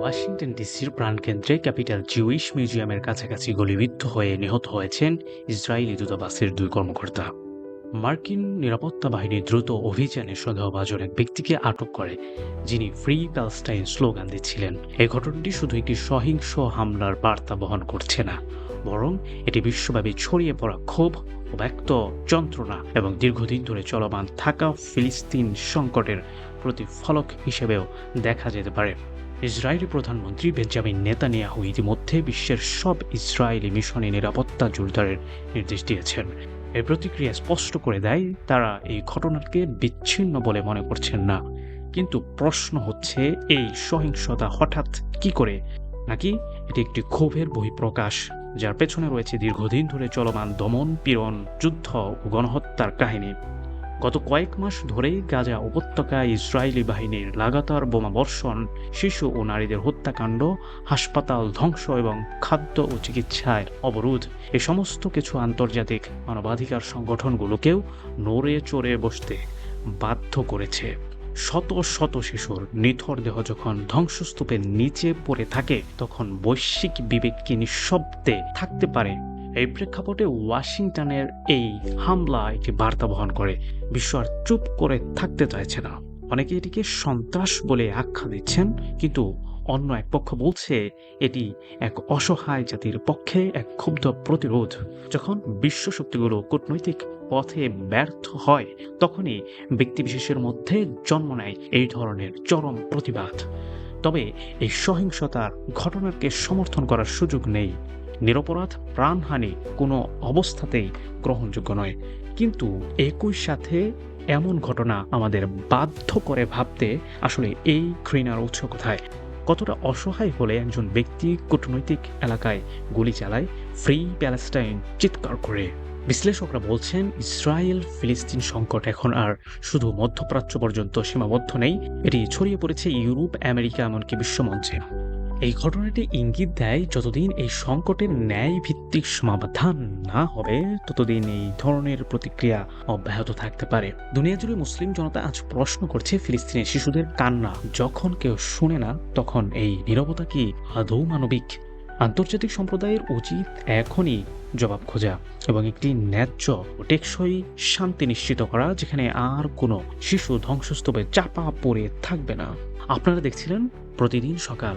Washington ডিসির প্রাণকেন্দ্রে capital Jewish মিউজিয়ামের কাছাকাছি গুলিবিদ্ধ হয়ে নিহত হয়েছেন ইসরায়েলি দূতাবাসের দুই কর্মকর্তা। মার্কিন নিরাপত্তা বাহিনী দ্রুত অভিযানে সন্দেহভাজন এক ব্যক্তিকে আটক করে, যিনি ফ্রি প্যালেস্টাইন স্লোগান দিচ্ছিলেন। এই ঘটনাটি শুধু একটি সহিংস হামলার বার্তা বহন করছে না, বরং এটি বিশ্বব্যাপী ছড়িয়ে পড়া ক্ষোভ, ব্যক্ত যন্ত্রণা এবং দীর্ঘদিন ধরে চলমান থাকা ফিলিস্তিন সংকটের প্রতিফলক হিসেবেও দেখা যেতে পারে। ইসরায়েলি প্রধানমন্ত্রী বেঞ্জামিন নেতানিয়াহু ইতিমধ্যে বিশ্বের সব ইসরায়েলি মিশনে নিরাপত্তা জোরদারের নির্দেশ দিয়েছেন। এর প্রতিক্রিয়া স্পষ্ট করে দেয়, তারা এই ঘটনাকে বিচ্ছিন্ন বলে মনে করছেন না। কিন্তু প্রশ্ন হচ্ছে, এই সহিংসতা হঠাৎ কি করে? নাকি এটি একটি ক্ষোভের বহিঃপ্রকাশ, যার পেছনে রয়েছে দীর্ঘদিন ধরে চলমান দমন পীড়ন যুদ্ধ ও গণহত্যার কাহিনী? গত কয়েক মাস ধরেই গাজা উপত্যকায় ইসরায়েলি বাহিনীর লাগাতার বোমাবর্ষণ শিশু ও নারীদের হত্যাকাণ্ড, হাসপাতাল ধ্বংস এবং খাদ্য ও চিকিৎসায় অবরোধ, এ সমস্ত কিছু আন্তর্জাতিক মানবাধিকার সংগঠনগুলোকেও নড়ে চড়ে বসতে বাধ্য করেছে। শত শত শিশুর নিথর দেহ যখন ধ্বংসস্তূপের নিচে পড়ে থাকে, তখন বৈশ্বিক বিবেক কি নিঃশব্দে থাকতে পারে? এই প্রেক্ষাপটে ওয়াশিংটনের এই হামলা একটি বার্তা বহন করে। বিশ্ব আর চুপ করে থাকতে চাইছে না। অনেকে এটিকে সন্ত্রাস বলে আখ্যা দিচ্ছেন, কিন্তু অন্য এক পক্ষ বলছে, এটি এক অসহায় জাতির পক্ষে এক ক্ষুব্ধ প্রতিরোধ। যখন বিশ্ব শক্তিগুলো কূটনৈতিক পথে ব্যর্থ হয়, তখনই ব্যক্তিবিশেষের মধ্যে জন্ম নেয় এই ধরনের চরম প্রতিবাদ। তবে এই সহিংসতার ঘটনাকে সমর্থন করার সুযোগ নেই। নিরপরাধ প্রাণহানি কোনো অবস্থাতেই গ্রহণযোগ্য নয়। কিন্তু একই সাথে এমন ঘটনা আমাদের বাধ্য করে ভাবতে আসলে এই ঘৃণার উৎস কোথায়? কতটা অসহায় হলে একজন ব্যক্তি কূটনৈতিক এলাকায় গুলি চালায়, ফ্রি প্যালেস্টাইন চিৎকার করে? বিশ্লেষকরা বলছেন, ইসরায়েল ফিলিস্তিন সংকট এখন আর শুধু মধ্যপ্রাচ্য পর্যন্ত সীমাবদ্ধ নেই, এটি ছড়িয়ে পড়েছে ইউরোপ, আমেরিকা, এমনকি বিশ্বমঞ্চে। এই ঘটনাটি ইঙ্গিত দেয়, যতদিন এই সংকটের ন্যায় ভিত্তিক সমাধান না হবে, ততদিন এই ধরনের প্রতিক্রিয়া অব্যাহত থাকতে পারে। দুনিয়া জুড়ে মুসলিম জনতা আজ প্রশ্ন করছে ফিলিস্তিনের শিশুদের কান্না। যখন কেউ শুনে না, তখন এই নীরবতা কি আদৌ মানবিক? আন্তর্জাতিক সম্প্রদায়ের উচিত এখনই জবাব খোঁজা এবং একটি ন্যায্য ও টেকসই শান্তি নিশ্চিত করা, যেখানে আর কোনো শিশু ধ্বংসস্তূপে চাপা পড়ে থাকবে না। আপনারা দেখছিলেন প্রতিদিন সকাল